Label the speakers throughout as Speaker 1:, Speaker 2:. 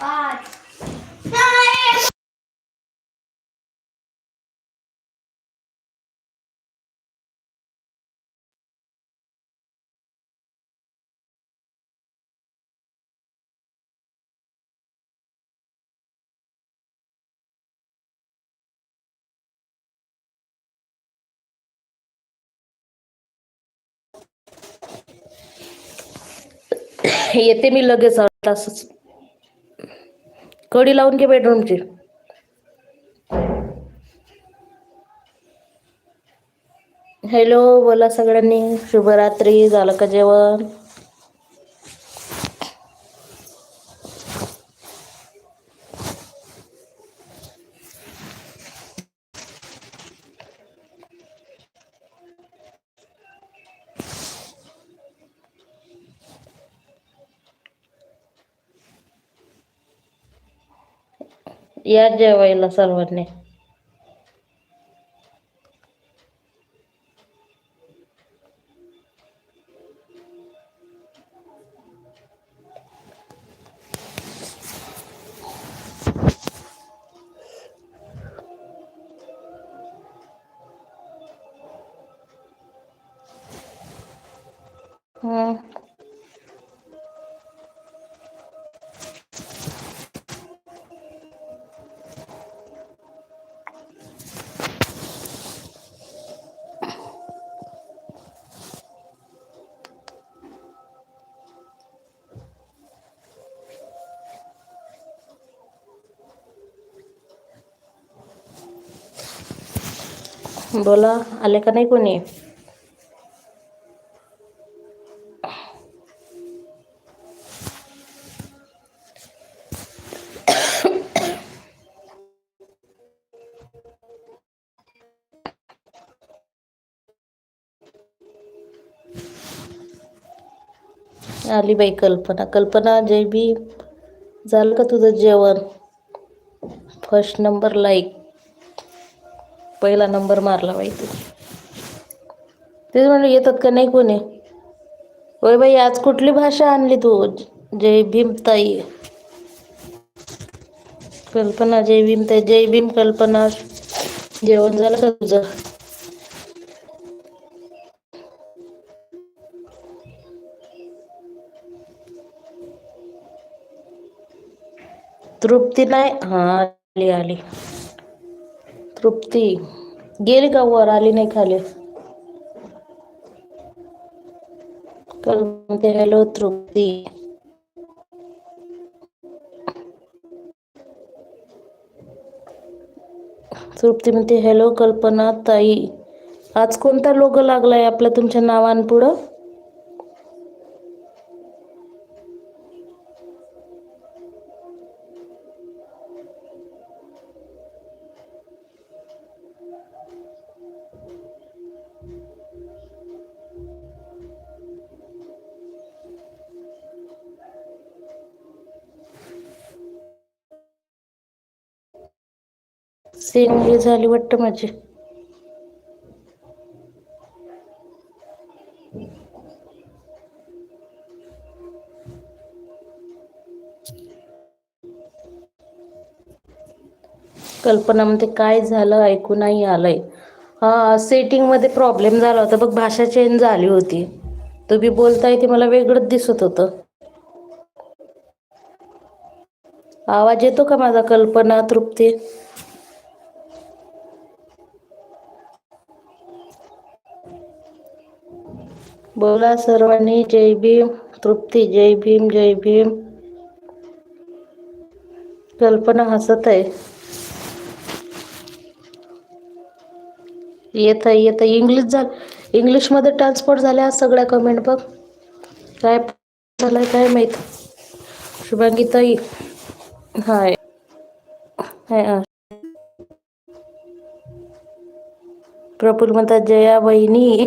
Speaker 1: पाच
Speaker 2: येते मी लगेच तासच. कडी लावून घे बेडरूमची. हॅलो बोला सगळ्यांनी. शुभरात्री झालं का जेवण? या जेवायला सर्वांनी हम्म. बोला आले का नाही कोणी? आली बाई कल्पना. कल्पना जय बी झालं का तुझं जेवण? फर्स्ट नंबर लाईक पहिला नंबर मारला बाई तू. तेच म्हणलं येतात का नाही कोणी? होय बाई आज कुठली भाषा आणली तू जय भीमताई? कल्पना जय भीमताई जय भीम कल्पना. जेवण झालं का तुझं? तृप्ती नाही? हा आली आली. तृप्ती. गेली का वर? आली नाही खाली. म्हणते हॅलो तृप्ती. तृप्ती म्हणते हॅलो कल्पना ताई आज कोणता लोग लागलाय आपल्या तुमच्या नावान पुढं हे झाली वाटतं माझी. कल्पना म्हणते काय झालं ऐकू नाही आलंय. हा सेटिंगमध्ये प्रॉब्लेम झाला होता. बघ भाषा चेंज झाली होती. तुम्ही बोलताय ते मला वेगळंच दिसत होतं. आवाज येतो का माझा? कल्पना तृप्ती? बोला सर्वांनी जय भीम. तृप्ती जय भीम जय भीम. कल्पना हसत आहे. येत आहे येत आहे. इंग्लिश झालं इंग्लिशमध्ये ट्रान्सफर झाल्या सगळ्या कमेंट बघ. काय झालंय काय माहीत? शुभांगी ताई हाय हाय. म्हणतात जया बहिणी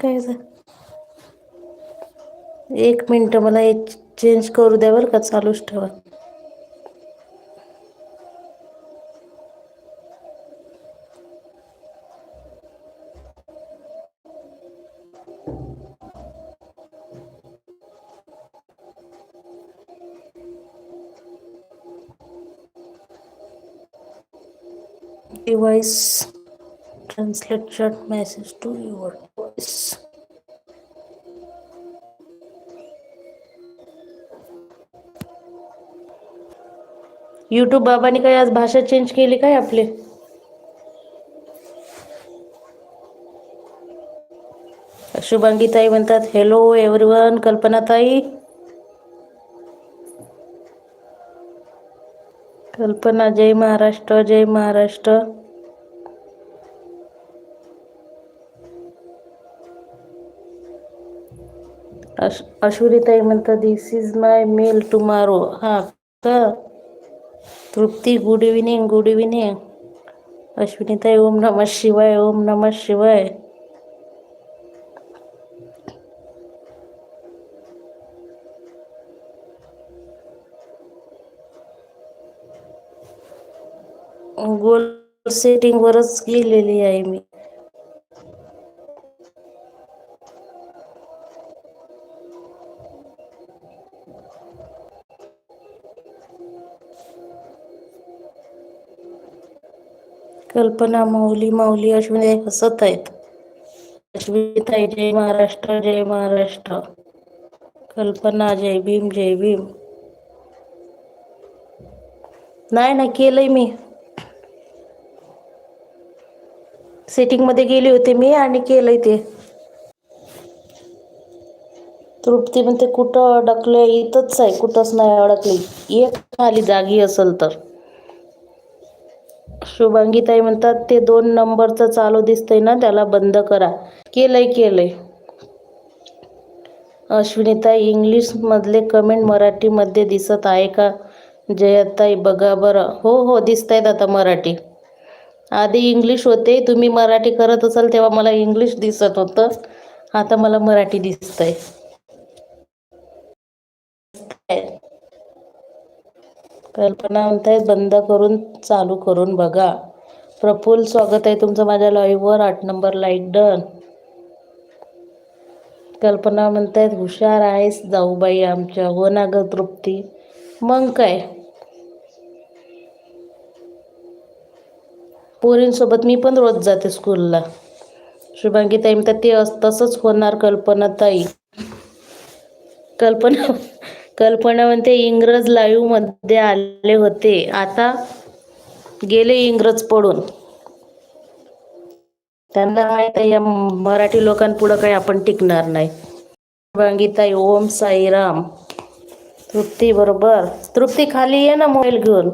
Speaker 2: काय एक मिनटं मला हे चेंज करू द्या बरं का चालूच ठेवा device translate short message to your Yes. YouTube बाबांनी काय आज भाषा चेंज केली काय आपली? शुभांगीताई म्हणतात हॅलो एव्हरीवन कल्पनाताई. कल्पना जय महाराष्ट्र जय महाराष्ट्र. अश अश्वरीताई म्हणतात this is my mail tomorrow हा का Trupti good evening good evening अश्विनीताई ओम नमः शिवाय ओम नमः शिवाय गोल सेटिंग वरच गेलेली आहे मी. कल्पना माऊली माऊली अश्विनी हसत आहेत. अश्विनी ताई जय महाराष्ट्र जय महाराष्ट्र. कल्पना जय भीम जय भीम. नाही ना केलंय मी. सेटिंगमध्ये गेले होते मी आणि केलंय ते. तृप्ती म्हणते कुठं अडकले इथंच आहे कुठंच नाही अडकली. एक खाली जागी असेल तर. शुभांगी ताई म्हणतात ते दोन नंबरचं चालू दिसतंय ना त्याला बंद करा. केलंय केलंय. अश्विनीताई इंग्लिश मधले कमेंट मराठीमध्ये दिसत आहे का? जयताई बघा बरं. हो हो दिसत आहेत आता मराठी. आधी इंग्लिश होते तुम्ही मराठी करत असाल तेव्हा मला इंग्लिश दिसत होतं. आता मला मराठी दिसतंय. कल्पना म्हणतायत बंद करून चालू करून बघा. प्रफुल्ल स्वागत आहे तुमचं माझ्या लाईव्हवर आठ नंबर लाईक डन कल्पना म्हणतायत हुशार आहेस जाऊबाई आमच्या. हो ना ग तृप्ती. मग काय? पोरींसोबत मी पण रोज जाते स्कूलला शुभांगी ताई म्हणतात ते तसंच होणार कल्पना ताई. कल्पना कल्पना म्हणते इंग्रज लाईव्हमध्ये आले होते. आता गेले इंग्रज पडून. त्यांना माहीत आहे या मराठी लोकांपुढं काही आपण टिकणार नाही. शुभांगीताई ओम साईराम. तृप्ती बरोबर. तृप्ती खाली ये ना मोबाईल घेऊन.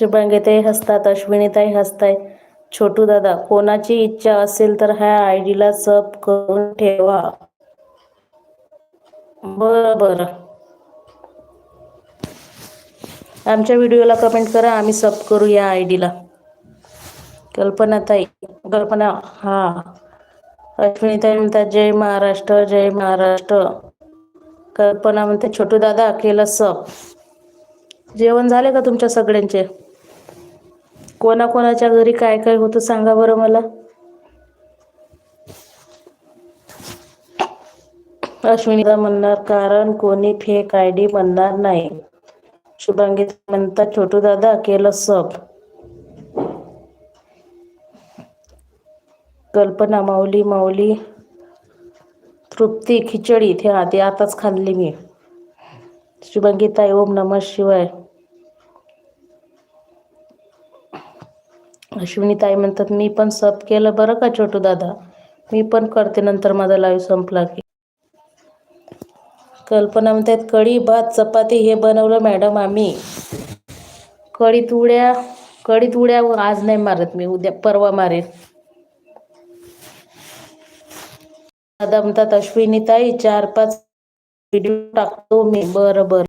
Speaker 2: शुभांगीताई हसतात अश्विनीताई हसताय. छोटू दादा कोणाची इच्छा असेल तर ह्या आयडीला सब करून ठेवा. बरं बरं. आमच्या व्हिडिओला कमेंट करा आम्ही सब करू या आय डीला कल्पना ताई कल्पना हा. अश्विनीताई म्हणतात जय महाराष्ट्र जय महाराष्ट्र. कल्पना म्हणते छोटू दादा केलं सब जेवण झाले का तुमच्या सगळ्यांचे? कोणाकोणाच्या घरी काय काय होतं सांगा बरं मला. अश्विनी म्हणणार कारण कोणी फेक आय डी म्हणणार नाही. शुभांगी म्हणतात छोटू दादा केलं सब. कल्पना माऊली माऊली तृप्ती खिचडी ते आधी आताच खाल्ली मी. शुभांगीताई ओम नमः शिवाय. अश्विनी ताई म्हणतात मी पण सब केलं बरं का छोटू दादा? मी पण करते नंतर माझा लाईव्ह संपला की. कल्पना म्हणतात कढी भात चपाती हे बनवलं मॅडम आम्ही. कढी तुड्या कढी तुड्या आज नाही मारत मी उद्या परवा मारेन. दादा म्हणतात अश्विनी ताई चार पाच व्हिडिओ टाकतो मी. बरं बरं.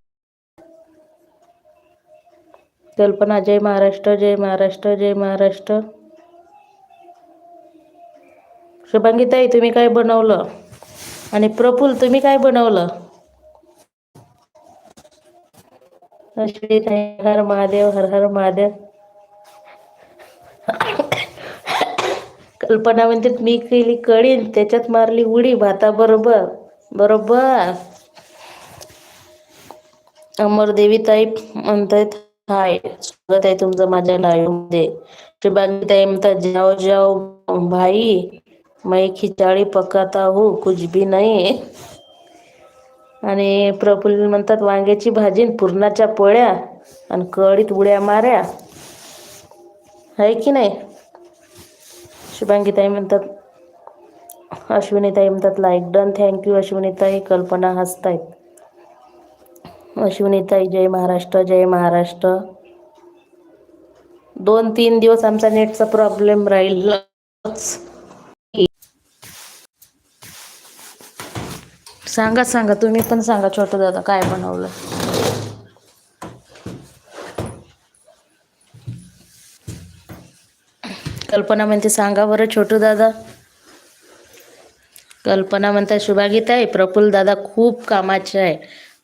Speaker 2: कल्पना जय महाराष्ट्र जय महाराष्ट्र जय महाराष्ट्र. शुभांगी ताई तुम्ही काय बनवलं? आणि प्रफुल्ल तुम्ही काय बनवलं? श्री हर महादेव हर हर महादेव. कल्पना म्हणते मी केली कळीन त्याच्यात मारली उडी भाता बरोबर बरोबर. अमरदेवी ताई म्हणतायत हाय स्वागत आहे तुमचं माझ्या लाईव्हमध्ये शुभांगी ताई म्हणतात जाओ जाओ भाई मैं खिचाळी पकाता हूँ कुछ भी नाही. आणि प्रफुल्ल म्हणतात वांग्याची भाजी पुरणाच्या पोळ्या आणि कढीत उड्या माऱ्या. आहे की नाही? शुभांगीताई म्हणतात अश्विनीताई म्हणतात लाईक डन थँक्यू अश्विनीताई कल्पना हसतायत. अश्विनीताई जय महाराष्ट्र जय महाराष्ट्र. दोन तीन दिवस आमचा नेटचा प्रॉब्लेम राहील सांगा सांगा. तुम्ही पण सांगा छोटं दादा काय बनवलं? कल्पना म्हणते सांगा बरं छोटू दादा. कल्पना म्हणतात शुभागीत आहे. प्रफुल्ल दादा खूप कामाचे आहे.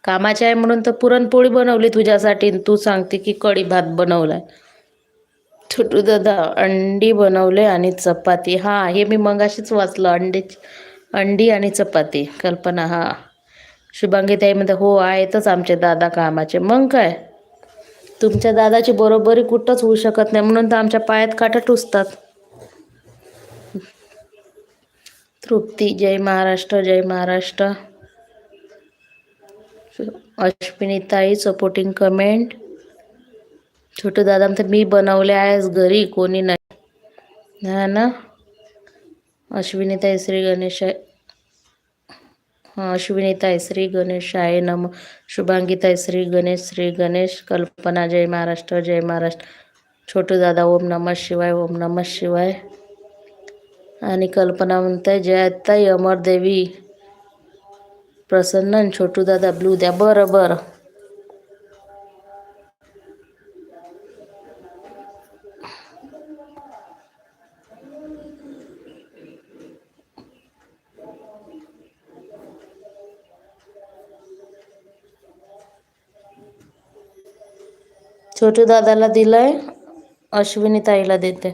Speaker 2: कामाचे आहे म्हणून तर पुरणपोळी बनवली तुझ्यासाठी तू सांगते की कढी भात बनवलाय. छोटू दादा अंडी बनवले आणि चपाती. हा हे मी मगाशीच वाचलं अंडीची अंडी आणि चपाती. कल्पना हा. शुभांगी ताई म्हणते हो आहेतच आमचे दादा कामाचे. मग काय? तुमच्या दादाची बरोबरी कुठंच होऊ शकत नाही म्हणून तर आमच्या पायात काटा टुसतात तृप्ती जय महाराष्ट्र जय महाराष्ट्र. अश्विनीताई सपोर्टिंग कमेंट छोटे दादा म्हणते मी बनवले आहेस घरी कोणी नाही. हा ना? अश्विनीताई श्री गणेश अश्विनीता आहे श्री गणेश आहे नम. शुभांगीताई श्री गणेश श्री गणेश. कल्पना जय महाराष्ट्र जय महाराष्ट्र. छोटू दादा ओम नमः शिवाय ओम नमः शिवाय. आणि कल्पना म्हणताय जय ताई अमरदेवी प्रसन्न आणि छोटू दादा ब्लू द्या. बरं बरं. छोटू दादाला दिलंय अश्विनी ताईला देते.